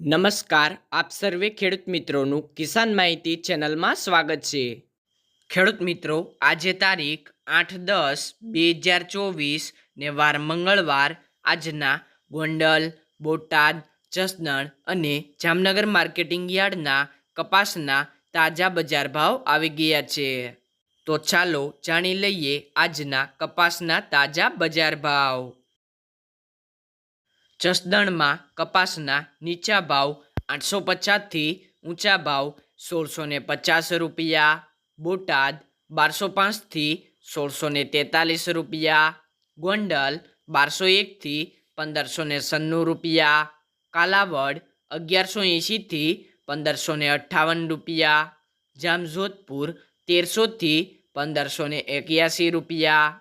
નમસ્કાર, આપ સર્વે ખેડૂત મિત્રોનું કિસાન માહિતી ચેનલમાં સ્વાગત છે. ખેડૂત મિત્રો, આજે તારીખ આઠ દસ બે હજાર ચોવીસ ને વાર મંગળવાર, આજના ગોંડલ, બોટાદ, જસદણ અને જામનગર માર્કેટિંગ યાર્ડના કપાસના તાજા બજાર ભાવ આવી ગયા છે. તો ચાલો જાણી લઈએ આજના કપાસના તાજા બજાર ભાવ. જસદણમાં કપાસના નીચા ભાવ આઠસો પચાસથી ઊંચા ભાવ સોળસો ને પચાસ રૂપિયા, બોટાદ બારસો પાંચથી સોળસો ને તેતાલીસ રૂપિયા, ગોંડલ બારસો એકથી પંદરસો ને સન્નું રૂપિયા, કાલાવડ અગિયારસો એંશીથી પંદરસો ને અઠ્ઠાવન રૂપિયા, જામજોધપુર તેરસોથી પંદરસો ને એક્યાસી રૂપિયા,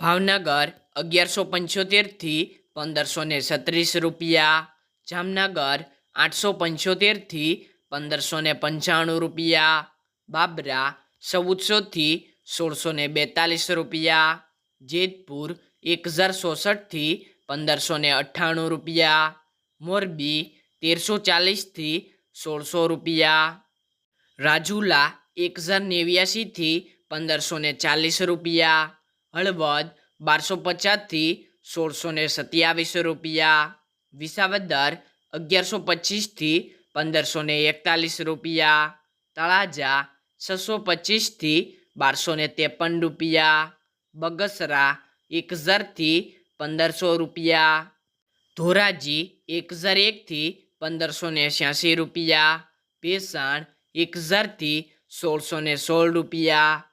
ભાવનગર અગિયારસો પંચોતેરથી પંદરસો ને છત્રીસ રૂપિયા, જામનગર આઠસો પંચોતેરથી પંદરસો ને પંચાણું રૂપિયા, બાબરા ચૌદસોથી સોળસો ને બેતાલીસ રૂપિયા, જેતપુર એક હજાર ચોસઠથી પંદરસો ને અઠ્ઠાણું રૂપિયા, મોરબી તેરસો ચાલીસથી સોળસો રૂપિયા, રાજુલા એક હજાર નેવ્યાસીથી પંદરસો ને ચાલીસ રૂપિયા, હળવદ બારસો પચાસથી સોળસો ને સત્યાવીસ રૂપિયા. વિસાવદર અગિયારસો પચીસથી પંદરસો ને એકતાલીસ રૂપિયા. તળાજા છસો પચીસથી બારસો ને ત્રેપન રૂપિયા. બગસરા એક હજારથી પંદરસો રૂપિયા. ધોરાજી એક હજાર એકથી પંદરસો ને છ્યાસી રૂપિયા. ભેસાણ એક હજારથી સોળસો ને સોળ રૂપિયા.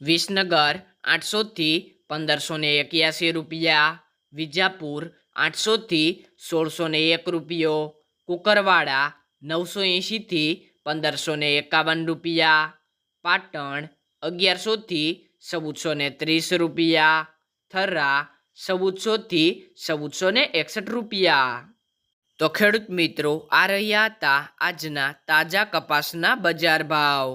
વિસનગર આઠસોથી પંદરસો ને એક્યાસી રૂપિયા. વિજાપુર આઠસોથી સોળસો ને એક રૂપિયો, કુકરવાડા નવસો એંશીથી પંદરસો ને એકાવન રૂપિયા, પાટણ અગિયારસોથી ચૌદસો ને ત્રીસ રૂપિયા, થરા ચૌદસોથી ચૌદસો ને એકસઠ રૂપિયા. તો ખેડૂત મિત્રો, આ રહ્યા હતા આજના તાજા કપાસના બજાર ભાવ.